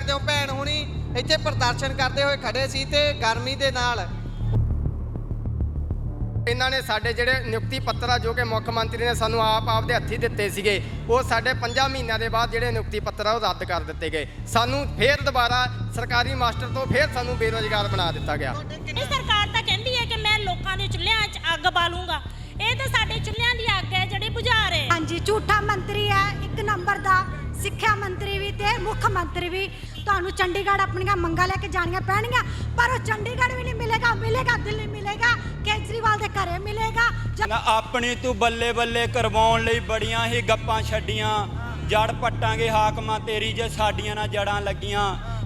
ਸਕਦੇ ਹੋ ਭੈਣ ਹੁਣੀ। ਇੱਥੇ ਪ੍ਰਦਰਸ਼ਨ ਕਰਦੇ ਹੋਏ ਖੜੇ ਸੀ ਤੇ ਗਰਮੀ ਦੇ ਨਾਲ। ਇਹਨਾਂ ਨੇ ਸਾਡੇ ਜਿਹੜੇ ਨਿਯੁਕਤੀ ਪੱਤਰ ਆ ਜੋ ਕਿ ਮੁੱਖ ਮੰਤਰੀ ਨੇ ਸਾਨੂੰ ਆਪ ਆਪਦੇ ਹੱਥੀ ਦਿੱਤੇ ਸੀਗੇ ਉਹ ਸਾਡੇ 5 ਮਹੀਨਿਆਂ ਦੇ ਬਾਅਦ ਜਿਹੜੇ ਨਿਯੁਕਤੀ ਪੱਤਰ ਆ ਉਹ ਰੱਦ ਕਰ ਦਿੱਤੇ ਗਏ। ਸਾਨੂੰ ਫੇਰ ਦੁਬਾਰਾ ਸਰਕਾਰੀ ਮਾਸਟਰ ਤੋਂ ਫੇਰ ਸਾਨੂੰ ਬੇਰੋਜ਼ਗਾਰ ਬਣਾ ਦਿੱਤਾ ਗਿਆ। ਇਹ ਸਰਕਾਰ ਤਾਂ ਕਹਿੰਦੀ ਹੈ ਕਿ ਮੈਂ ਲੋਕਾਂ ਦੇ ਚੁੱਲ੍ਹਿਆਂ 'ਚ ਅੱਗ ਬਾਲੂੰਗਾ। ਇਹ ਤਾਂ ਸਾਡੇ ਚੁੱਲ੍ਹਿਆਂ ਦੀ ਅੱਗ ਹੈ ਜਿਹੜੀ ਬੁਝਾ ਰਹੇ ਹਾਂਜੀ ਝੂਠਾ ਮੰਤਰੀ ਹੈ ਇੱਕ ਨੰਬਰ ਦਾ ਸਿੱਖਿਆ ਮੰਤਰੀ ਵੀ ਤੇ ਮੁੱਖ ਮੰਤਰੀ ਵੀ। ਤੁਹਾਨੂੰ ਚੰਡੀਗੜ੍ਹ ਆਪਣੀਆਂ ਮੰਗਾਂ ਲੈ ਕੇ ਜਾਣੀਆਂ ਪੈਣਗੀਆਂ, ਪਰ ਉਹ ਚੰਡੀਗੜ੍ਹ ਵੀ ਨਹੀਂ ਮਿਲੇਗਾ ਮਿਲੇਗਾ ਦਿੱਲੀ ਮਿਲੇਗਾ, ਕੇਜਰੀਵਾਲ ਦੇ ਘਰੇ ਮਿਲੇਗਾ ਨਾ ਆਪਣੀ ਤੂੰ ਬੱਲੇ ਬੱਲੇ ਕਰਵਾਉਣ ਲਈ ਬੜੀਆਂ ਹੀ ਗੱਪਾਂ ਛੱਡੀਆਂ। ਜੜ ਪੱਟਾਂਗੇ ਹਾਕਮਾਂ ਤੇਰੀ ਜੇ ਸਾਡੀਆਂ ਨਾਲ ਜੜਾਂ ਲੱਗੀਆਂ।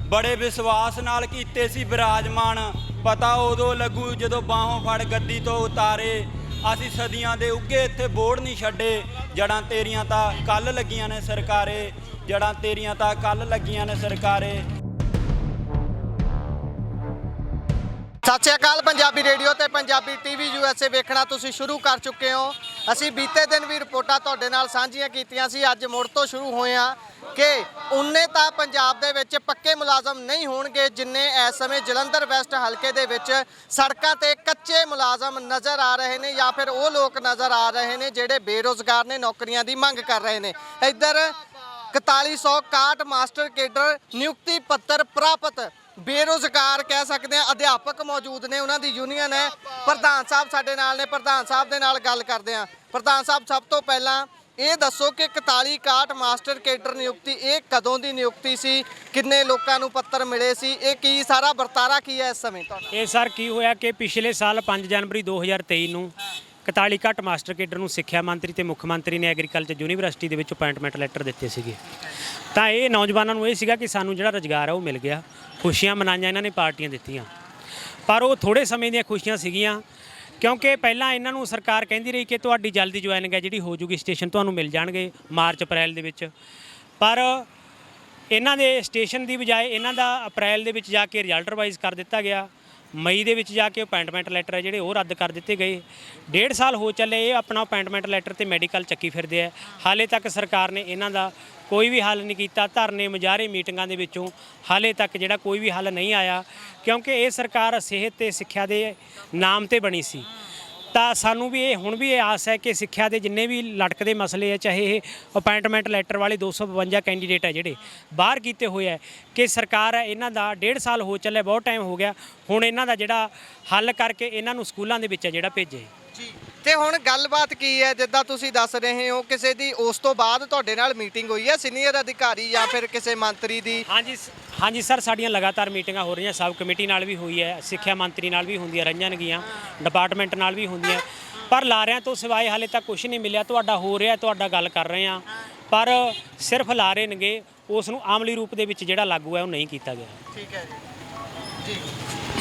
ਬੜੇ ਵਿਸ਼ਵਾਸ ਨਾਲ ਕੀਤੇ ਸੀ ਬਿਰਾਜਮਾਨ। ਪਤਾ ਉਦੋਂ ਲੱਗੂ ਜਦੋਂ ਬਾਹੋਂ ਫੜ ਗੱਦੀ ਤੋਂ ਉਤਾਰੇ। ਅਸੀਂ ਸਦੀਆਂ ਦੇ ਉੱਗੇ ਇੱਥੇ ਬੋੜ ਨਹੀਂ ਛੱਡੇ ਜੜਾਂ ਤੇਰੀਆਂ ਤਾਂ ਕੱਲ ਲੱਗੀਆਂ ਨੇ ਸਰਕਾਰੇ ਜੜਾਂ ਤੇਰੀਆਂ ਤਾਂ ਕੱਲ ਲੱਗੀਆਂ ਨੇ ਸਰਕਾਰੇ। ਸਤਿ ਸ਼੍ਰੀ ਅਕਾਲ ਪੰਜਾਬੀ ਰੇਡੀਓ ਤੇ ਪੰਜਾਬੀ ਟੀਵੀ ਯੂਐਸਏ ਵੇਖਣਾ ਤੁਸੀਂ ਸ਼ੁਰੂ ਕਰ ਚੁੱਕੇ ਹੋ। ਅਸੀਂ ਬੀਤੇ ਦਿਨ ਵੀ ਰਿਪੋਰਟਾਂ ਤੁਹਾਡੇ ਨਾਲ ਸਾਂਝੀਆਂ ਕੀਤੀਆਂ ਸੀ, ਅੱਜ ਮੁੜ ਤੋਂ ਸ਼ੁਰੂ ਹੋਏ ਆ ਕਿ ਉਨੇ ਤਾਂ ਪੰਜਾਬ ਦੇ ਵਿੱਚ ਪੱਕੇ ਮੁਲਾਜ਼ਮ ਨਹੀਂ ਹੋਣਗੇ, ਜਿੰਨੇ ਇਸ ਸਮੇਂ ਜਲੰਧਰ ਵੈਸਟ ਹਲਕੇ ਦੇ ਵਿੱਚ ਸੜਕਾਂ ਤੇ ਕੱਚੇ ਮੁਲਾਜ਼ਮ ਨਜ਼ਰ ਆ ਰਹੇ ਨੇ ਜਾਂ ਫਿਰ ਉਹ ਲੋਕ ਨਜ਼ਰ ਆ ਰਹੇ ਨੇ ਜਿਹੜੇ ਬੇਰੋਜ਼ਗਾਰ ਨੇ, ਨੌਕਰੀਆਂ ਦੀ ਮੰਗ ਕਰ ਰਹੇ ਨੇ। ਇੱਧਰ 4161 ਮਾਸਟਰ ਕੇਡਰ ਨਿਯੁਕਤੀ ਪੱਤਰ ਪ੍ਰਾਪਤ ਬੇਰੋਜ਼ਗਾਰ ਕਹਿ ਸਕਦੇ ਆ ਅਧਿਆਪਕ ਮੌਜੂਦ ਨੇ, ਉਹਨਾਂ ਦੀ ਯੂਨੀਅਨ ਹੈ। ਪ੍ਰਧਾਨ ਸਾਹਿਬ ਸਾਡੇ ਨਾਲ ਨੇ, ਪ੍ਰਧਾਨ ਸਾਹਿਬ ਦੇ ਨਾਲ ਗੱਲ ਕਰਦੇ ਆ ਪ੍ਰਧਾਨ ਸਾਹਿਬ, ਸਭ ਤੋਂ ਪਹਿਲਾਂ ਇਹ ਦੱਸੋ ਕਿ 4161 ਮਾਸਟਰ ਕੇਡਰ ਨਿਯੁਕਤੀ, ਇਹ ਕਦੋਂ ਦੀ ਨਿਯੁਕਤੀ ਸੀ? ਕਿੰਨੇ ਲੋਕਾਂ ਨੂੰ ਪੱਤਰ ਮਿਲੇ ਸੀ? ਇਹ ਕੀ ਸਾਰਾ ਵਰਤਾਰਾ ਕੀ ਹੈ ਇਸ ਸਮੇਂ ਤੁਹਾਡਾ? ਇਹ ਸਰ ਕੀ ਹੋਇਆ ਕਿ ਪਿਛਲੇ ਸਾਲ 5 ਜਨਵਰੀ 2023 ਨੂੰ 41 ਘੱਟ ਮਾਸਟਰ ਕੇਡਰ ਨੂੰ ਸਿੱਖਿਆ ਮੰਤਰੀ ਤੇ ਮੁੱਖ ਮੰਤਰੀ ਨੇ ਐਗਰੀਕਲਚਰ ਯੂਨੀਵਰਸਿਟੀ ਦੇ ਵਿੱਚ ਅਪਾਇੰਟਮੈਂਟ ਲੈਟਰ ਦਿੱਤੇ ਸੀਗੇ। ਤਾਂ ਇਹ ਨੌਜਵਾਨਾਂ ਨੂੰ ਇਹ ਸੀਗਾ ਕਿ ਸਾਨੂੰ ਜਿਹੜਾ ਰੁਜ਼ਗਾਰ ਆ ਉਹ ਮਿਲ ਗਿਆ। ਖੁਸ਼ੀਆਂ ਮਨਾਈਆਂ ਇਹਨਾਂ ਨੇ, ਪਾਰਟੀਆਂ ਦਿੱਤੀਆਂ। ਪਰ ਉਹ ਥੋੜੇ ਸਮੇਂ ਦੀਆਂ ਖੁਸ਼ੀਆਂ ਸੀਗੀਆਂ। ਕਿਉਂਕਿ ਪਹਿਲਾਂ ਇਹਨਾਂ ਨੂੰ ਸਰਕਾਰ ਕਹਿੰਦੀ ਰਹੀ ਕਿ ਤੁਹਾਡੀ ਜਲਦੀ ਜੁਆਇਨਿੰਗ ਹੈ, ਜਿਹੜੀ ਹੋ ਜੂਗੀ ਸਟੇਸ਼ਨ, ਤੁਹਾਨੂੰ ਮਿਲ ਜਾਣਗੇ ਮਾਰਚ, ਅਪ੍ਰੈਲ ਦੇ ਵਿੱਚ। ਪਰ ਇਹਨਾਂ ਦੇ ਸਟੇਸ਼ਨ ਦੀ ਬਜਾਏ ਇਹਨਾਂ ਦਾ ਅਪ੍ਰੈਲ ਦੇ ਵਿੱਚ ਜਾ ਕੇ ਰਿਜ਼ਲਟ ਰਿਵਾਈਜ਼ ਕਰ ਦਿੱਤਾ ਗਿਆ। ਮਈ ਦੇ ਵਿੱਚ ਜਾ ਕੇ ਅਪਾਇੰਟਮੈਂਟ ਲੈਟਰ ਹੈ, ਜਿਹੜੇ ਉਹ ਰੱਦ ਕਰ ਦਿੱਤੇ ਗਏ। ਡੇਢ ਸਾਲ ਹੋ ਚੱਲੇ, ਇਹ ਆਪਣਾ ਅਪਾਇੰਟਮੈਂਟ ਲੈਟਰ ਤੇ ਮੈਡੀਕਲ ਚੱਕੀ ਫਿਰਦੇ ਆ। ਹਾਲੇ ਤੱਕ ਸਰਕਾਰ ਨੇ ਇਹਨਾਂ ਦਾ ਕੋਈ ਵੀ ਹੱਲ ਨਹੀਂ ਕੀਤਾ ਧਰਨੇ ਮੁਜ਼ਾਹਰੇ ਮੀਟਿੰਗਾਂ ਦੇ ਵਿੱਚੋਂ ਹਾਲੇ ਤੱਕ ਜਿਹੜਾ ਕੋਈ ਵੀ ਹੱਲ ਨਹੀਂ ਆਇਆ, ਕਿਉਂਕਿ ਇਹ ਸਰਕਾਰ ਸਿਹਤ ਤੇ ਸਿੱਖਿਆ ਦੇ ਨਾਮ ਤੇ ਬਣੀ ਸੀ। ਤਾਂ ਸਾਨੂੰ ਵੀ ਇਹ, ਹੁਣ ਵੀ ਇਹ ਆਸ ਹੈ ਕਿ ਸਿੱਖਿਆ ਦੇ ਜਿੰਨੇ ਵੀ ਲਟਕਦੇ ਮਸਲੇ ਆ, ਚਾਹੇ ਇਹ ਅਪਾਇੰਟਮੈਂਟ ਲੈਟਰ ਵਾਲੇ 252 ਕੈਂਡੀਡੇਟ ਹੈ ਜਿਹੜੇ, ਬਾਹਰ ਕੀਤੇ ਹੋਏ ਆ ਕਿ ਸਰਕਾਰ ਹੈ ਇਹਨਾਂ ਦਾ ਡੇਢ ਸਾਲ ਹੋ ਚੱਲਿਆ, ਬਹੁਤ ਟਾਈਮ ਹੋ ਗਿਆ, ਹੁਣ ਇਹਨਾਂ ਦਾ ਜਿਹੜਾ ਹੱਲ ਕਰਕੇ ਇਹਨਾਂ ਨੂੰ ਸਕੂਲਾਂ ਦੇ ਵਿੱਚ ਹੈ ਜਿਹੜਾ ਭੇਜੇ ਜੀ ਤੇ ਹੁਣ ਗੱਲਬਾਤ ਕੀ ਹੈ? ਜਿੱਦਾਂ ਤੁਸੀਂ ਦੱਸ ਰਹੇ ਹੋ ਕਿਸੇ ਦੀ ਉਸ ਤੋਂ ਬਾਅਦ ਤੁਹਾਡੇ ਨਾਲ ਮੀਟਿੰਗ ਹੋਈ ਹੈ ਸੀਨੀਅਰ ਅਧਿਕਾਰੀ ਜਾਂ ਫਿਰ ਕਿਸੇ ਮੰਤਰੀ ਦੀ? ਹਾਂਜੀ ਸ- ਹਾਂਜੀ ਸਰ ਸਾਡੀਆਂ ਲਗਾਤਾਰ ਮੀਟਿੰਗਾਂ ਹੋ ਰਹੀਆਂ ਸਬ ਕਮੇਟੀ ਨਾਲ ਵੀ ਹੋਈ ਹੈ ਸਿੱਖਿਆ ਮੰਤਰੀ ਨਾਲ ਵੀ ਹੁੰਦੀਆਂ ਰਹੀਆਂ ਨੇਗੀਆਂ ਡਿਪਾਰਟਮੈਂਟ ਨਾਲ ਵੀ ਹੁੰਦੀਆਂ। ਪਰ ਲਾਰਿਆਂ ਤੋਂ ਸਿਵਾਏ ਹਾਲੇ ਤੱਕ ਕੁਝ ਨਹੀਂ ਮਿਲਿਆ ਤੁਹਾਡਾ ਹੋ ਰਿਹਾ ਤੁਹਾਡਾ ਗੱਲ ਕਰ ਰਹੇ ਆ ਪਰ ਸਿਰਫ ਲਾਰੇ ਨੇਗੇ ਉਸ ਨੂੰ ਆਮਲੀ ਰੂਪ ਦੇ ਵਿੱਚ ਜਿਹੜਾ ਲਾਗੂ ਹੈ ਉਹ ਨਹੀਂ ਕੀਤਾ ਗਿਆ। ਠੀਕ ਹੈ ਜੀ। ਜੀ।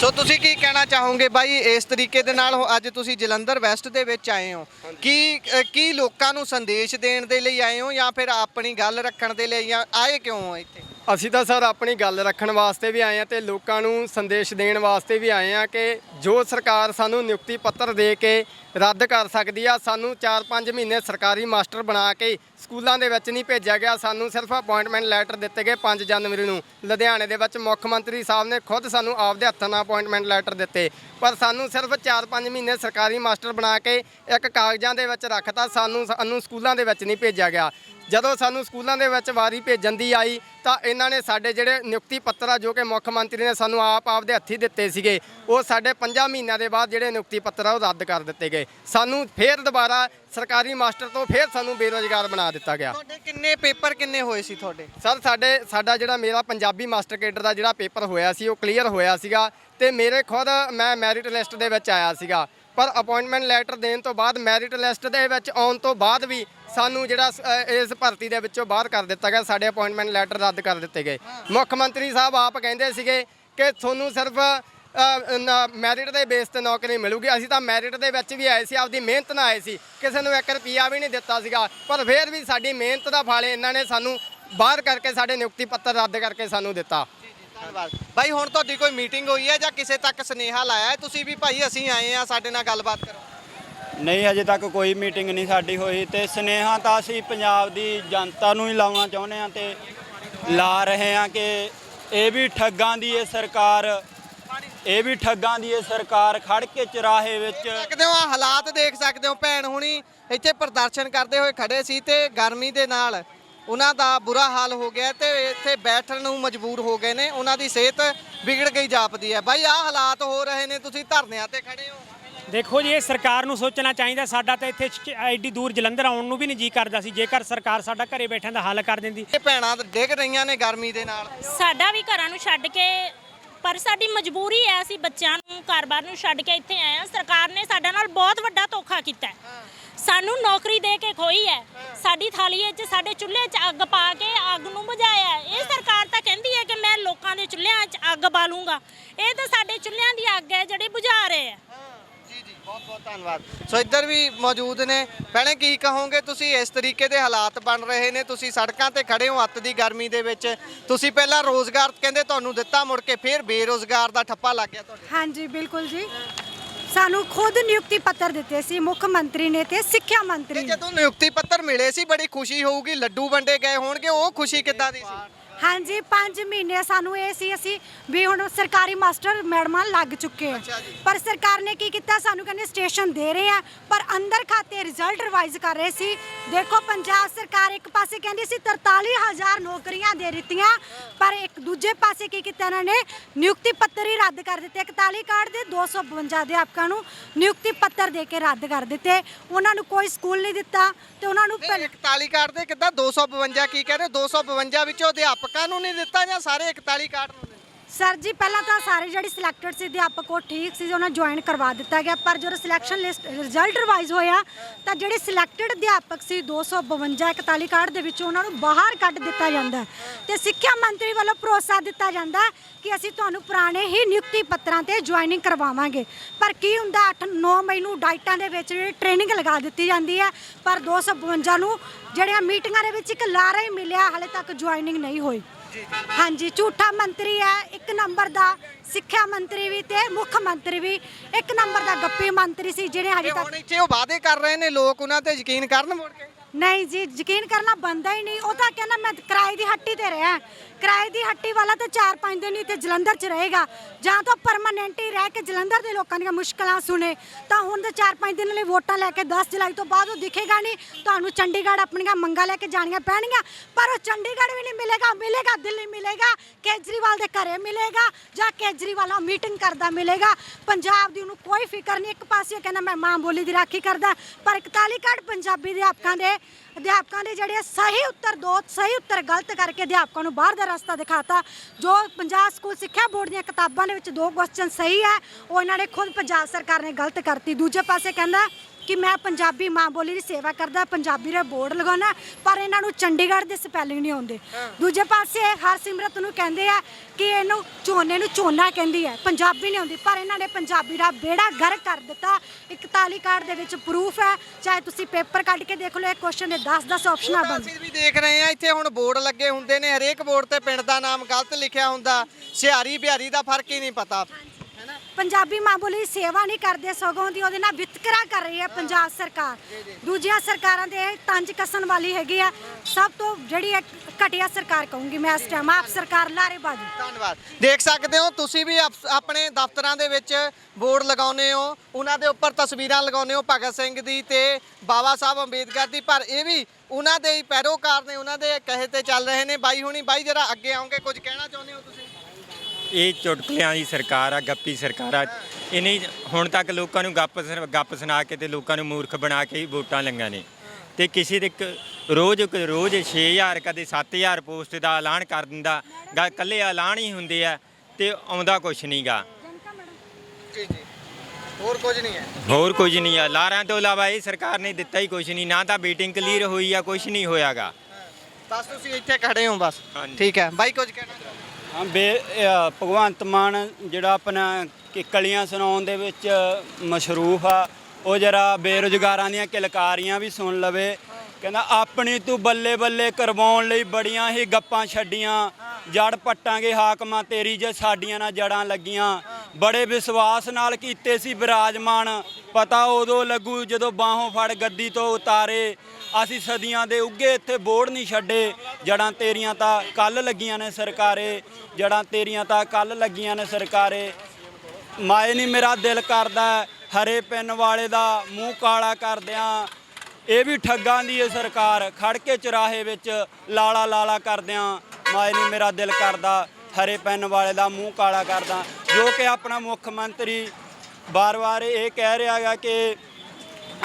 ਸੋ ਤੁਸੀਂ ਕੀ ਕਹਿਣਾ ਚਾਹੋਗੇ ਬਾਈ ਇਸ ਤਰੀਕੇ ਦੇ ਨਾਲ ਹੋ- ਅੱਜ ਤੁਸੀਂ ਜਲੰਧਰ ਵੈਸਟ ਦੇ ਵਿੱਚ ਆਏ ਹੋ। ਕੀ ਅ, ਕੀ ਲੋਕਾਂ ਨੂੰ ਸੰਦੇਸ਼ ਦੇਣ ਦੇ ਲਈ ਆਏ ਹੋ ਜਾਂ ਫਿਰ ਆਪਣੀ ਗੱਲ ਰੱਖਣ ਦੇ ਲਈ ਜਾਂ ਆਏ ਕਿਉਂ ਹੋ ਇੱਥੇ? ਅਸੀਂ ਤਾਂ ਸਰ ਆਪਣੀ ਗੱਲ ਰੱਖਣ ਵਾਸਤੇ ਵੀ ਆਏ ਆ ਤੇ ਲੋਕਾਂ ਨੂੰ ਸੰਦੇਸ਼ ਦੇਣ ਵਾਸਤੇ ਵੀ ਆਏ ਆ ਕਿ ਜੋ ਸਰਕਾਰ ਸਾਨੂੰ ਨਿਯੁਕਤੀ ਪੱਤਰ ਦੇ ਕੇ ਰੱਦ ਕਰ ਸਕਦੀ ਆ ਸਾਨੂੰ 4-5 ਮਹੀਨੇ ਸਰਕਾਰੀ ਮਾਸਟਰ ਬਣਾ ਕੇ ਸਕੂਲਾਂ ਦੇ ਵਿੱਚ ਨਹੀਂ ਭੇਜਿਆ ਗਿਆ ਸਾਨੂੰ ਸਿਰਫ ਅਪਾਇੰਟਮੈਂਟ ਲੈਟਰ ਦਿੱਤੇ ਗਏ 5 ਜਨਵਰੀ ਨੂੰ। ਲੁਧਿਆਣੇ ਦੇ ਵਿੱਚ ਮੁੱਖ ਮੰਤਰੀ ਸਾਹਿਬ ਨੇ ਖੁਦ ਸਾਨੂੰ ਆਪਦੇ ਹੱਥਾਂ ਨਾਲ ਅਪਾਇੰਟਮੈਂਟ ਲੈਟਰ ਦਿੱਤੇ। ਪਰ ਸਾਨੂੰ ਸਿਰਫ 4-5 ਮਹੀਨੇ ਸਰਕਾਰੀ ਮਾਸਟਰ ਬਣਾ ਕੇ ਇੱਕ ਕਾਗਜ਼ਾਂ ਦੇ ਵਿੱਚ ਰੱਖਤਾ, ਸਾਨੂੰ ਸਾਨੂੰ ਸਕੂਲਾਂ ਦੇ ਵਿੱਚ ਨਹੀਂ ਭੇਜਿਆ ਗਿਆ। ਜਦੋਂ ਸਾਨੂੰ ਸਕੂਲਾਂ ਦੇ ਵਿੱਚ ਵਾਰੀ ਭੇਜਣ ਦੀ ਆਈ ਤਾਂ ਇਹਨਾਂ ਨੇ ਸਾਡੇ ਜਿਹੜੇ ਨਿਯੁਕਤੀ ਪੱਤਰ ਆ ਜੋ ਕਿ ਮੁੱਖ ਮੰਤਰੀ ਨੇ ਸਾਨੂੰ ਆਪ ਆਪਦੇ ਹੱਥੀ ਦਿੱਤੇ ਸੀਗੇ ਉਹ ਸਾਡੇ 5 ਮਹੀਨਿਆਂ ਦੇ ਬਾਅਦ ਜਿਹੜੇ ਨਿਯੁਕਤੀ ਪੱਤਰ ਆ ਉਹ ਰੱਦ ਕਰ ਦਿੱਤੇ ਗਏ। ਸਾਨੂੰ ਫੇਰ ਦੁਬਾਰਾ ਸਰਕਾਰੀ ਮਾਸਟਰ ਤੋਂ ਫੇਰ ਸਾਨੂੰ ਬੇਰੋਜ਼ਗਾਰ ਬਣਾ ਦਿੱਤਾ ਗਿਆ। ਤੁਹਾਡੇ ਕਿੰਨੇ ਪੇਪਰ ਕਿੰਨੇ ਹੋਏ ਸੀ ਤੁਹਾਡੇ? ਸਰ ਸਾਡੇ ਸਾਡਾ ਜਿਹੜਾ ਮੇਰਾ ਪੰਜਾਬੀ ਮਾਸਟਰ ਕੇਡਰ ਦਾ ਜਿਹੜਾ ਪੇਪਰ ਹੋਇਆ ਸੀ ਉਹ ਕਲੀਅਰ ਹੋਇਆ ਸੀਗਾ ਤੇ ਮੇਰੇ ਖੁਦ ਮੈਂ ਮੈਰਿਟ ਲਿਸਟ ਦੇ ਵਿੱਚ ਆਇਆ ਸੀਗਾ। ਪਰ ਅਪਾਇੰਟਮੈਂਟ ਲੈਟਰ ਦੇਣ ਤੋਂ ਬਾਅਦ ਮੈਰਿਟ ਲਿਸਟ ਦੇ ਵਿੱਚ ਆਉਣ ਤੋਂ ਬਾਅਦ ਵੀ ਸਾਨੂੰ ਜਿਹੜਾ ਇਸ ਭਰਤੀ ਦੇ ਵਿੱਚੋਂ ਬਾਹਰ ਕਰ ਦਿੱਤਾ ਗਿਆ, ਸਾਡੇ ਅਪਾਇੰਟਮੈਂਟ ਲੈਟਰ ਰੱਦ ਕਰ ਦਿੱਤੇ ਗਏ। ਮੁੱਖ ਮੰਤਰੀ ਸਾਹਿਬ ਆਪ ਕਹਿੰਦੇ ਸੀਗੇ ਕਿ ਤੁਹਾਨੂੰ ਸਿਰਫ ਮੈਰਿਟ ਦੇ ਬੇਸ ਤੇ ਨੌਕਰੀ ਮਿਲੂਗੀ। ਅਸੀਂ ਤਾਂ ਮੈਰਿਟ ਦੇ ਵਿੱਚ ਵੀ ਆਏ ਸੀ, ਆਪਦੀ ਮਿਹਨਤ ਨਾਲ ਆਏ ਸੀ। ਕਿਸੇ ਨੂੰ 1 ਰੁਪਿਆ ਵੀ ਨਹੀਂ ਦਿੱਤਾ ਸੀਗਾ। ਪਰ ਫਿਰ ਵੀ ਸਾਡੀ ਮਿਹਨਤ ਦਾ ਫਲ ਇਹਨਾਂ ਨੇ ਸਾਨੂੰ ਬਾਹਰ ਕਰਕੇ ਸਾਡੇ ਨਿਯੁਕਤੀ ਪੱਤਰ ਰੱਦ ਕਰਕੇ ਸਾਨੂੰ ਦਿੱਤਾ। ਧੰਨਵਾਦ। ਬਾਈ ਹੁਣ ਤੁਹਾਡੀ ਕੋਈ ਮੀਟਿੰਗ ਹੋਈ ਹੈ ਜਾਂ ਕਿਸੇ ਤੱਕ ਸੁਨੇਹਾ ਲਾਇਆ ਹੈ? ਤੁਸੀਂ ਵੀ ਭਾਈ ਅਸੀਂ ਆਏ ਆ ਸਾਡੇ ਨਾਲ ਗੱਲਬਾਤ ਕਰੋ। ਨਹੀਂ ਹਜੇ ਤੱਕ ਕੋਈ ਮੀਟਿੰਗ ਨਹੀਂ ਸਾਡੀ ਹੋਈ ਤੇ ਸਨੇਹਾ ਤਾਂ ਅਸੀਂ ਪੰਜਾਬ ਦੀ ਜਨਤਾ ਨੂੰ ਹੀ ਲਾਉਣਾ ਚਾਹੁੰਦੇ ਆ ਤੇ ਲਾ ਰਹੇ ਆ ਕਿ ਇਹ ਵੀ ਠੱਗਾਂ ਦੀ ਇਹ ਸਰਕਾਰ ਇਹ ਵੀ ਠੱਗਾਂ ਦੀ ਇਹ ਸਰਕਾਰ ਖੜ ਕੇ ਚਰਾਹੇ ਵਿੱਚ ਸਕਦੇ ਹੋ ਆ ਹਾਲਾਤ ਦੇਖ ਸਕਦੇ ਹੋ ਭੈਣ ਹੁਣੀ ਇੱਥੇ ਪ੍ਰਦਰਸ਼ਨ ਕਰਦੇ ਹੋਏ ਖੜੇ ਸੀ ਤੇ ਗਰਮੀ ਦੇ ਨਾਲ ਉਹਨਾਂ ਦਾ ਬੁਰਾ ਹਾਲ ਹੋ ਗਿਆ ਤੇ ਇੱਥੇ ਬੈਠਣ ਨੂੰ ਮਜਬੂਰ ਹੋ ਗਏ ਨੇ। ਉਹਨਾਂ ਦੀ ਸਿਹਤ ਵਿਗੜ ਗਈ ਜਾਪਦੀ ਹੈ। ਬਾਈ ਆ ਹਾਲਾਤ ਹੋ ਰਹੇ ਨੇ ਤੁਸੀਂ ਧਰਨਿਆਂ ਤੇ ਖੜੇ ਹੋ। ਦੇਖੋ ਜੀ ਇਹ ਸਰਕਾਰ ਨੂੰ ਸੋਚਣਾ ਚਾਹੀਦਾ। ਸਾਡਾ ਤਾਂ ਇੱਥੇ ਐਡੀ ਦੂਰ ਜਲੰਧਰ ਆਉਣ ਨੂੰ ਵੀ ਨਹੀਂ ਜੀ ਕਰਦਾ ਸੀ। ਜੇਕਰ ਸਰਕਾਰ ਸਾਡਾ ਘਰੇ ਬੈਠਿਆਂ ਦਾ ਹੱਲ ਕਰ ਦਿੰਦੀ। ਇਹ ਭੈਣਾਂ ਡਿੱਗ ਰਹੀਆਂ ਨੇ ਗਰਮੀ ਦੇ ਨਾਲ। ਸਾਡਾ ਵੀ ਘਰਾਂ ਨੂੰ ਛੱਡ ਕੇ ਪਰ ਸਾਡੀ ਮਜਬੂਰੀ ਹੈ ਅਸੀਂ ਬੱਚਿਆਂ ਨੂੰ ਘਰ-ਬਾਰ ਨੂੰ ਛੱਡ ਕੇ ਇੱਥੇ ਆਏ ਹਾਂ। ਸਰਕਾਰ ਨੇ ਸਾਡੇ ਨਾਲ ਬਹੁਤ ਵੱਡਾ ਧੋਖਾ ਕੀਤਾ ਹੈ। ਸਾਨੂੰ ਨੌਕਰੀ ਦੇ ਕੇ ਖੋਈ ਹੈ। ਸਾਡੀ ਥਾਲੀ ਵਿੱਚ ਸਾਡੇ ਚੁੱਲ੍ਹੇ 'ਚ ਅੱਗ ਪਾ ਕੇ ਅੱਗ ਨੂੰ ਬੁਝਾਇਆ ਹੈ। ਇਹ ਸਰਕਾਰ ਤਾਂ ਕਹਿੰਦੀ ਹੈ ਕਿ ਮੈਂ ਲੋਕਾਂ ਦੇ ਚੁੱਲ੍ਹਿਆਂ 'ਚ ਅੱਗ ਬਾਲੂੰਗਾ। ਇਹ ਤਾਂ ਸਾਡੇ ਚੁੱਲ੍ਹਿਆਂ ਦੀ ਅੱਗ ਹੈ ਜਿਹੜੀ ਬੁਝਾ ਰਹੇ ਹੈ। ਜੀ ਜੀ ਬਹੁਤ ਬਹੁਤ ਧੰਨਵਾਦ। ਸੋ ਇੱਧਰ ਵੀ ਮੌਜੂਦ ਨੇ। ਭੈਣੇ ਕੀ ਕਹੋਗੇ ਤੁਸੀਂ? ਇਸ ਤਰੀਕੇ ਦੇ ਹਾਲਾਤ ਬਣ ਰਹੇ ਨੇ। ਤੁਸੀਂ ਸੜਕਾਂ ਤੇ ਖੜੇ ਹੋ ਅੱਤ ਦੀ ਗਰਮੀ ਦੇ ਵਿੱਚ। ਤੁਸੀਂ ਪਹਿਲਾਂ ਰੋਜ਼ਗਾਰ ਕਹਿੰਦੇ ਤੁਹਾਨੂੰ ਦਿੱਤਾ ਮੁੜ ਕੇ ਫਿਰ ਬੇਰੋਜ਼ਗਾਰ ਦਾ ਠੱਪਾ ਲੱਗ ਗਿਆ ਤੁਹਾਡੇ। ਹਾਂਜੀ ਬਿਲਕੁਲ ਜੀ। ਸਾਨੂੰ ਖੁਦ ਨਿਯੁਕਤੀ ਪੱਤਰ ਦਿੱਤੇ ਸੀ, ਮੁੱਖ ਮੰਤਰੀ ਨੇ ਤੇ ਸਿੱਖਿਆ ਮੰਤਰੀ ਨੇ ਜਦੋਂ ਨਿਯੁਕਤੀ ਪੱਤਰ ਮਿਲੇ ਸੀ, ਬੜੀ ਖੁਸ਼ੀ ਹੋਊਗੀ, ਲੱਡੂ ਵੰਡੇ ਗਏ ਹੋਣਗੇ, ਉਹ ਖੁਸ਼ੀ ਕਿੱਦਾਂ ਦੀ ਸੀ? ਹਾਂਜੀ 5 ਮਹੀਨੇ ਸਾਨੂੰ ਇਹ ਸੀ ਅਸੀਂ ਵੀ ਹੁਣ ਸਰਕਾਰੀ ਮਾਸਟਰ ਮੈਡਮਾਂ ਲੱਗ ਚੁੱਕੇ ਆ। ਪਰ ਸਰਕਾਰ ਨੇ ਕੀ ਕੀਤਾ? ਸਾਨੂੰ ਕਹਿੰਦੇ ਸਟੇਸ਼ਨ ਦੇ ਰਹੇ ਆ ਪਰ ਅੰਦਰ ਖਾਤੇ ਰਿਜ਼ਲਟ ਰਿਵਾਈਜ਼ ਕਰ ਰਹੇ ਸੀ। ਦੇਖੋ ਪੰਜਾਬ ਸਰਕਾਰ ਇੱਕ ਪਾਸੇ ਕਹਿੰਦੀ ਸੀ 43000 ਨੌਕਰੀਆਂ ਦੇ ਦਿੱਤੀਆਂ ਪਰ ਇੱਕ ਦੂਜੇ ਪਾਸੇ ਕੀ ਕੀਤਾ ਇਹਨਾਂ ਨੇ? ਨਿਯੁਕਤੀ ਪੱਤਰ ਹੀ ਰੱਦ ਕਰ ਦਿੱਤੇ। 41 ਕਾਰਡ ਦੇ 252 ਅਧਿਆਪਕਾਂ ਨੂੰ ਨਿਯੁਕਤੀ ਪੱਤਰ ਦੇ ਕੇ ਰੱਦ ਕਰ ਦਿੱਤੇ। ਉਹਨਾਂ ਨੂੰ ਕੋਈ ਸਕੂਲ ਨਹੀਂ ਦਿੱਤਾ ਤੇ ਉਹਨਾਂ ਨੂੰ ਪਹਿਲ- 41 ਕਾਰਡ ਦੇ ਕਿੱਦਾਂ? 252 ਕੀ ਕਹਿ ਰਹੇ ਹੋ 252 ਵਿੱਚੋਂ ਅਧਿਆਪਕਾਂ ਨੂੰ ਨਹੀਂ ਦਿੱਤਾ ਜਾਂ ਸਾਰੇ 41 ਕਾਰਡ ਨੂੰ ਦਿੱਤਾ? ਸਰ ਜੀ, ਪਹਿਲਾਂ ਤਾਂ ਸਾਰੇ ਜਿਹੜੇ ਸਿਲੈਕਟਡ ਸੀ, ਅਧਿਆਪਕ ਉਹ ਠੀਕ ਸੀ, ਉਹਨਾਂ ਜੁਆਇਨ ਕਰਵਾ ਦਿੱਤਾ ਗਿਆ। ਪਰ ਜਦੋਂ ਸਿਲੈਕਸ਼ਨ ਲਿਸਟ ਰਿਜ਼ਲਟ ਰਿਵਾਈਜ਼ ਹੋਇਆ, ਤਾਂ ਜਿਹੜੇ ਸਿਲੈਕਟਡ ਅਧਿਆਪਕ ਸੀ 252 41 ਕਾਰਡ ਦੇ ਵਿੱਚੋਂ ਉਹਨਾਂ ਨੂੰ ਬਾਹਰ ਕੱਢ ਦਿੱਤਾ ਜਾਂਦਾ ਹੈ। ਤੇ ਸਿੱਖਿਆ ਮੰਤਰੀ ਵੱਲੋਂ ਭਰੋਸਾ ਦਿੱਤਾ ਜਾਂਦਾ ਕਿ ਅਸੀਂ ਤੁਹਾਨੂੰ ਪੁਰਾਣੇ ਹੀ ਨਿਯੁਕਤੀ ਪੱਤਰਾਂ ਤੇ ਜੁਆਇਨਿੰਗ ਕਰਵਾਵਾਂਗੇ। ਪਰ ਕੀ ਹੁੰਦਾ 8 9 ਮਈ ਨੂੰ ਡਾਈਟਾਂ ਦੇ ਵਿੱਚ ਟ੍ਰੇਨਿੰਗ ਲਗਾ ਦਿੱਤੀ ਜਾਂਦੀ ਹੈ, ਪਰ 252 ਨੂੰ ਜਿਹੜੀਆਂ ਮੀਟਿੰਗਾਂ ਦੇ ਵਿੱਚ ਇੱਕ ਲਾਰਾ ਹੀ ਮਿਲਿਆ, ਹਾਲੇ ਤੱਕ ਜੁਆਇਨਿੰਗ ਨਹੀਂ ਹੋਈ। ਹਾਂਜੀ ਝੂਠਾ ਮੰਤਰੀ ਹੈ ਇੱਕ ਨੰਬਰ ਦਾ ਸਿੱਖਿਆ ਮੰਤਰੀ ਵੀ ਤੇ ਮੁੱਖ ਮੰਤਰੀ ਵੀ। ਇੱਕ ਨੰਬਰ ਦਾ ਗੱਪੀ ਮੰਤਰੀ ਸੀ ਜਿਹੜੇ ਹਜੇ ਤੇ ਤੱਕ ਹੁਣ ਇੱਥੇ ਉਹ ਵਾਅਦੇ ਕਰ ਰਹੇ ਨੇ ਲੋਕ ਉਹਨਾਂ ਤੇ ਯਕੀਨ ਕਰਨ ਮੁੜ ਕੇ। ਨਹੀਂ ਜੀ, ਯਕੀਨ ਕਰਨਾ ਬੰਦਾ ਹੀ ਨਹੀਂ। ਉਹ ਤਾਂ ਕਹਿੰਦਾ, ਮੈਂ ਕਿਰਾਏ ਦੀ ਹੱਟੀ ਤੇ ਰਿਹਾ। ਕਿਰਾਏ ਦੀ ਹੱਟੀ ਵਾਲਾ ਤਾਂ 4-5 ਦਿਨ ਹੀ ਇੱਥੇ ਜਲੰਧਰ 'ਚ ਰਹੇਗਾ। ਜਾਂ ਤਾਂ ਪਰਮਾਨੈਂਟ ਹੀ ਰਹਿ ਕੇ ਜਲੰਧਰ ਦੇ ਲੋਕਾਂ ਦੀਆਂ ਮੁਸ਼ਕਲਾਂ ਸੁਣੇ। ਤਾਂ ਹੁਣ ਤਾਂ 4-5 ਦਿਨ ਲਈ ਵੋਟਾਂ ਲੈ ਕੇ 10 ਜੁਲਾਈ ਤੋਂ ਬਾਅਦ ਉਹ ਦਿਖੇਗਾ ਨਹੀਂ। ਤੁਹਾਨੂੰ ਚੰਡੀਗੜ੍ਹ ਆਪਣੀਆਂ ਮੰਗਾਂ ਲੈ ਕੇ ਜਾਣੀਆਂ ਪੈਣਗੀਆਂ। ਪਰ ਉਹ ਚੰਡੀਗੜ੍ਹ ਵੀ ਨਹੀਂ ਮਿਲੇਗਾ ਮਿਲੇਗਾ ਦਿੱਲੀ ਮਿਲੇਗਾ, ਕੇਜਰੀਵਾਲ ਦੇ ਘਰੇ ਮਿਲੇਗਾ, ਜਾਂ ਕੇਜਰੀਵਾਲ ਨਾਲ ਮੀਟਿੰਗ ਕਰਦਾ ਮਿਲੇਗਾ। ਪੰਜਾਬ ਦੀ ਉਹਨੂੰ ਕੋਈ ਫਿਕਰ ਨਹੀਂ। ਇੱਕ ਪਾਸੇ ਕਹਿੰਦਾ, ਮੈਂ ਮਾਂ ਬੋਲੀ ਦੀ ਰਾਖੀ ਕਰਦਾ। ਪਰ 41 ਕਾਰਡ ਪੰਜਾਬੀ ਅਧਿਆਪਕਾਂ ਦੇ ਅਧਿਆਪਕਾਂ ਦੇ ਜਿਹੜੇ ਸਹੀ ਉੱਤਰ ਦੋ, ਸਹੀ ਉੱਤਰ ਗਲਤ ਕਰਕੇ ਅਧਿਆਪਕਾਂ ਨੂੰ ਬਾਹਰ ਦਾ ਰਸਤਾ ਦਿਖਾਤਾ, ਜੋ ਪੰਜਾਬ ਸਕੂਲ ਸਿੱਖਿਆ ਬੋਰਡ ਦੀਆਂ ਕਿਤਾਬਾਂ ਦੇ ਵਿੱਚ ਦੋ ਕੁਐਸਚਨ ਸਹੀ ਹੈ, ਉਹ ਇਹਨਾਂ ਨੇ ਖੁਦ ਪੰਜਾਬ ਸਰਕਾਰ ਨੇ ਗਲਤ ਕਰਤੀ। ਦੂਜੇ ਪਾਸੇ ਕਹਿੰਦਾ ਕਿ ਮੈਂ ਪੰਜਾਬੀ ਮਾਂ ਬੋਲੀ ਦੀ ਸੇਵਾ ਕਰਦਾ ਪੰਜਾਬੀ ਦੇ ਬੋਰਡ ਲਗਾਉਣਾ ਪਰ ਇਹਨਾਂ ਨੂੰ ਚੰਡੀਗੜ੍ਹ ਦੇ ਸਪੈਲਿੰਗ ਨਹੀਂ ਆਉਂਦੇ। ਦੂਜੇ ਪਾਸੇ ਹਰਸਿਮਰਤ ਨੂੰ ਕਹਿੰਦੇ ਆ ਕਿ ਇਹਨੂੰ ਝੋਨੇ ਨੂੰ ਝੋਨਾ ਕਹਿੰਦੀ ਹੈ। ਪੰਜਾਬੀ ਨਹੀਂ ਆਉਂਦੀ ਪਰ ਇਹਨਾਂ ਨੇ ਪੰਜਾਬੀ ਦਾ ਬੇੜਾ ਗਰ ਕਰ ਦਿੱਤਾ। 41 ਕਾਰਡ ਦੇ ਵਿੱਚ ਪ੍ਰੂਫ ਹੈ। ਚਾਹੇ ਤੁਸੀਂ ਪੇਪਰ ਕੱਢ ਕੇ ਦੇਖ ਲਓ ਇਹ ਕੁਐਸਚਨ ਦੇ 10-10 ਆਪਸ਼ਨਾਂ ਬਣ ਅਸੀਂ ਵੀ ਦੇਖ ਰਹੇ ਆ ਇੱਥੇ ਹੁਣ ਬੋਰਡ ਲੱਗੇ ਹੁੰਦੇ ਨੇ ਹਰੇਕ ਬੋਰਡ ਤੇ ਪਿੰਡ ਦਾ ਨਾਮ ਗਲਤ ਲਿਖਿਆ ਹੁੰਦਾ। ਸਿਹਾਰੀ ਬਿਹਾਰੀ ਦਾ ਫ਼ਰਕ ਹੀ ਨਹੀਂ ਪਤਾ। ਪੰਜਾਬੀ ਮਾਂ ਬੋਲੀ ਦੀ ਸੇਵਾ ਨਹੀਂ ਕਰਦੇ ਸਗੋਂ ਦੀ ਉਹਦੇ ਨਾਲ ਵਿਤਕਰਾ ਕਰ ਰਹੀ ਹੈ ਪੰਜਾਬ ਸਰਕਾਰ। ਦੂਜੀਆਂ ਸਰਕਾਰਾਂ ਦੇ ਤੰਜ ਕਸਣ ਵਾਲੀ ਹੈਗੀ ਆ। ਸਭ ਤੋਂ ਜਿਹੜੀ ਘਟੀਆ ਸਰਕਾਰ ਕਹੂੰਗੀ ਮੈਂ ਇਸ ਟਾਈਮ ਆਪ ਸਰਕਾਰ ਲਾਰੇਬਾਜ਼ੀ। ਧੰਨਵਾਦ। ਦੇਖ ਸਕਦੇ ਹੋ ਤੁਸੀਂ ਵੀ ਆਪ- ਆਪਣੇ ਦਫ਼ਤਰਾਂ ਦੇ ਵਿੱਚ ਬੋਰਡ ਲਗਾਉਨੇ ਹੋ ਉਹਨਾਂ ਦੇ ਉੱਪਰ ਤਸਵੀਰਾਂ ਲਗਾਉਨੇ ਹੋ ਭਗਤ ਸਿੰਘ ਦੀ ਤੇ ਬਾਬਾ ਸਾਹਿਬ ਅੰਬੇਦਕਰ ਦੀ ਪਰ ਇਹ ਵੀ ਉਹਨਾਂ ਦੇ ਹੀ ਪੈਰੋਕਾਰ ਨੇ ਉਹਨਾਂ ਦੇ ਕਹੇ ਤੇ ਚੱਲ ਰਹੇ ਨੇ। ਬਾਈ ਹੁਣੀ ਬਾਈ ਜਰਾ ਅੱਗੇ ਆਉਂਗੇ ਕੁਝ ਕਹਿਣਾ ਚਾਹੁੰਦੇ ਹੋ ਤੁਸੀਂ? ਇਹ ਚੁਟਕਲਿਆਂ ਦੀ ਸਰਕਾਰ ਆ ਗੱਪੀ ਸਰਕਾਰ ਆ। ਇਹਨੇ ਹੁਣ ਤੱਕ ਲੋਕਾਂ ਨੂੰ ਗੱਪ ਸੁਣ- ਗੱਪ ਸੁਣਾ ਕੇ ਤੇ ਲੋਕਾਂ ਨੂੰ ਮੂਰਖ ਬਣਾ ਕੇ ਹੀ ਵੋਟਾਂ ਲੰਗਾ ਨੇ। ਤੇ ਕਿਸੇ ਦੇ ਇੱਕ ਰੋਜ਼ ਰੋਜ਼ 6000 ਕਦੇ 7000 ਪੋਸਟ ਦਾ ਐਲਾਨ ਕਰ ਦਿੰਦਾ। ਗਾ ਕੱਲੇ ਐਲਾਨ ਹੀ ਹੁੰਦੇ ਆ ਤੇ ਆਉਂਦਾ ਕੁਛ ਨਹੀਂਗਾ। ਜੀ ਜੀ। ਹੋਰ ਕੁਝ ਨਹੀਂ ਹੈ। ਹੋਰ ਕੁਝ ਨਹੀਂ ਆ। ਲਾਰਾਂ ਤੋਂ ਇਲਾਵਾ ਇਹ ਸਰਕਾਰ ਨੇ ਦਿੱਤਾ ਹੀ ਕੁਛ ਨਹੀਂ। ਨਾ ਤਾਂ ਮੀਟਿੰਗ ਕਲੀਅਰ ਹੋਈ ਆ ਕੁਛ ਨਹੀਂ ਹੋਇਆਗਾ। ਬਸ ਤੁਸੀਂ ਇੱਥੇ ਖੜੇ ਹੋ ਬਸ। ਹਾਂਜੀ। ਠੀਕ ਹੈ। ਬਾਈ ਕੁਝ ਕਹਿਣਾ ਹਾਂ ਬੇ ਅ, ਭਗਵੰਤ ਮਾਨ ਜਿਹੜਾ ਆਪਣਾ ਕਿੱਕਲੀਆਂ ਸੁਣਾਉਣ ਦੇ ਵਿੱਚ ਮਸ਼ਰੂਫ ਆ ਉਹ ਜਰਾ ਬੇਰੁਜ਼ਗਾਰਾਂ ਦੀਆਂ ਕਿਲਕਾਰੀਆਂ ਵੀ ਸੁਣ ਲਵੇ। ਕਹਿੰਦਾ ਆਪਣੀ ਤੂੰ ਬੱਲੇ ਬੱਲੇ ਕਰਵਾਉਣ ਲਈ ਬੜੀਆਂ ਹੀ ਗੱਪਾਂ ਛੱਡੀਆਂ। ਜੜ ਪੱਟਾਂਗੇ ਹਾਕਮਾਂ ਤੇਰੀ ਜੇ ਸਾਡੀਆਂ ਨਾਲ ਜੜਾਂ ਲੱਗੀਆਂ। ਬੜੇ ਵਿਸ਼ਵਾਸ ਨਾਲ ਕੀਤੇ ਸੀ ਬਿਰਾਜਮਾਨ। ਪਤਾ ਉਦੋਂ ਲੱਗੂ ਜਦੋਂ ਬਾਹੋਂ ਫੜ ਗੱਦੀ ਤੋਂ ਉਤਾਰੇ। ਅਸੀਂ ਸਦੀਆਂ ਦੇ ਉੱਗੇ ਇੱਥੇ ਬੋੜ ਨਹੀਂ ਛੱਡੇ। ਜੜਾਂ ਤੇਰੀਆਂ ਤਾਂ ਕੱਲ ਲੱਗੀਆਂ ਨੇ ਸਰਕਾਰੇ। ਜੜਾਂ ਤੇਰੀਆਂ ਤਾਂ ਕੱਲ ਲੱਗੀਆਂ ਨੇ ਸਰਕਾਰੇ। ਮਾਏ ਨਹੀਂ ਮੇਰਾ ਦਿਲ ਕਰਦਾ ਹਰੇ ਪਿੰਨ ਵਾਲੇ ਦਾ ਮੂੰਹ ਕਾਲਾ ਕਰਦਿਆਂ। ਇਹ ਵੀ ਠੱਗਾਂ ਦੀ ਏ ਸਰਕਾਰ ਖੜ ਕੇ ਚਰਾਹੇ ਵਿੱਚ ਲਾਲਾ ਲਾਲਾ ਕਰਦਿਆਂ। ਮਾਏ ਨਹੀਂ ਮੇਰਾ ਦਿਲ ਕਰਦਾ ਹਰੇ ਪੈਨ ਵਾਲੇ ਦਾ ਮੂੰਹ ਕਾਲਾ ਕਰਦਾ। ਜੋ ਕਿ ਆਪਣਾ ਮੁੱਖ ਮੰਤਰੀ ਬਾਰ-ਬਾਰ ਇਹ ਕਹਿ ਰਿਹਾ ਹੈਗਾ ਕਿ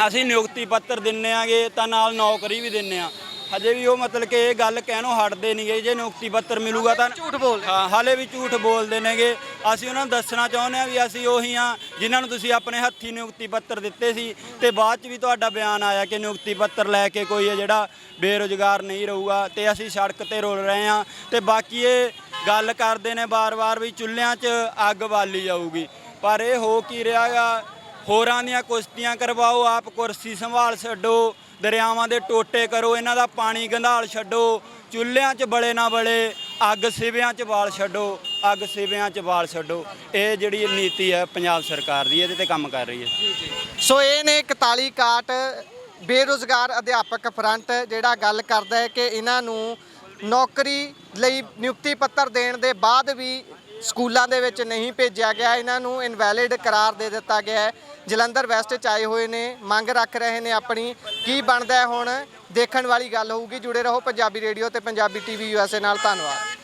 ਅਸੀਂ ਨਿਯੁਕਤੀ ਪੱਤਰ ਦਿੰਨੇ ਆਗੇ ਤਾਂ ਨਾਲ ਨੌਕਰੀ ਵੀ ਦਿੰਨੇ ਆ। ਹਜੇ ਵੀ ਉਹ ਮਤਲਬ ਕਿ ਇਹ ਗੱਲ ਕਹਿਣੋਂ ਹਟਦੇ ਨਹੀਂਗੇ ਜੇ ਨਿਯੁਕਤੀ ਪੱਤਰ ਮਿਲੂਗਾ ਤਾਂ ਝੂਠ ਬੋਲਦੇ। ਹਾਂ ਹਾਲੇ ਵੀ ਝੂਠ ਬੋਲਦੇ ਨੇਗੇ। ਅਸੀਂ ਉਹਨਾਂ ਨੂੰ ਦੱਸਣਾ ਚਾਹੁੰਦੇ ਆ ਵੀ ਅਸੀਂ ਉਹੀ ਆ ਜਿਨ੍ਹਾਂ ਨੂੰ ਤੁਸੀਂ ਆਪਣੇ ਹੱਥੀ ਨਿਯੁਕਤੀ ਪੱਤਰ ਦਿੱਤੇ ਸੀ। ਤੇ ਬਾਅਦ ਚ ਵੀ ਤੁਹਾਡਾ ਬਿਆਨ ਆਇਆ ਕਿ ਨਿਯੁਕਤੀ ਪੱਤਰ ਲੈ ਕੇ ਕੋਈ ਹੈ ਜਿਹੜਾ ਬੇਰੁਜ਼ਗਾਰ ਨਹੀਂ ਰਹੂਗਾ ਤੇ ਅਸੀਂ ਸੜਕ ਤੇ ਰੋਲ ਰਹੇ ਆ। ਤੇ ਬਾਕੀ ਇਹ ਗੱਲ ਕਰਦੇ ਨੇ ਬਾਰ-ਬਾਰ ਵੀ ਚੁੱਲ੍ਹਿਆਂ 'ਚ ਅੱਗ ਬਾਲੀ ਜਾਊਗੀ। ਪਰ ਇਹ ਹੋ ਕੀ ਰਿਹਾਗਾ ਹੋਰਾਂ ਦੀਆਂ ਕੁਸ਼ਤੀਆਂ ਕਰਵਾਓ, ਆਪ ਕੁਰਸੀ ਸੰਭਾਲ ਛੱਡੋ, ਦਰਿਆਵਾਂ ਦੇ ਟੋਟੇ ਕਰੋ, ਇਹਨਾਂ ਦਾ ਪਾਣੀ ਗੰਧਾਲ ਛੱਡੋ, ਚੁੱਲ੍ਹਿਆਂ 'ਚ ਬਲੇ ਨਾ ਬਲੇ, ਅੱਗ ਸਿਵਿਆਂ 'ਚ ਬਾਲ ਛੱਡੋ, ਅੱਗ ਸਿਵਿਆਂ 'ਚ ਬਾਲ ਛੱਡੋ। ਇਹ ਜਿਹੜੀ ਨੀਤੀ ਹੈ ਪੰਜਾਬ ਸਰਕਾਰ ਦੀ, ਇਹਦੇ ਤੇ ਕੰਮ ਕਰ ਰਹੀ ਹੈ। ਸੋ ਇਹ ਨੇ 41 ਕਾਟ ਬੇਰੁਜ਼ਗਾਰ ਅਧਿਆਪਕ ਫਰੰਟ, ਜਿਹੜਾ ਗੱਲ ਕਰਦਾ ਹੈ ਕਿ ਇਹਨਾਂ ਨੂੰ ਨੌਕਰੀ ਲਈ ਨਿਯੁਕਤੀ ਪੱਤਰ ਦੇਣ ਦੇ ਬਾਅਦ ਵੀ ਸਕੂਲਾਂ ਦੇ ਵਿੱਚ ਨਹੀਂ ਭੇਜਿਆ ਗਿਆ। ਇਹਨਾਂ ਨੂੰ ਇਨਵੈਲਿਡ ਕਰਾਰ ਦੇ ਦਿੱਤਾ ਗਿਆ ਹੈ। ਜਲੰਧਰ ਵੈਸਟ ਚ ਆਏ ਹੋਏ ਨੇ, ਮੰਗ ਰੱਖ ਰਹੇ ਨੇ ਆਪਣੀ। ਕੀ ਬਣਦਾ ਹੁਣ? ਦੇਖਣ ਵਾਲੀ ਗੱਲ ਹੋਊਗੀ। ਜੁੜੇ ਰਹੋ ਪੰਜਾਬੀ ਰੇਡੀਓ ਤੇ ਪੰਜਾਬੀ ਟੀਵੀ ਯੂਐਸਏ ਨਾਲ। ਧੰਨਵਾਦ।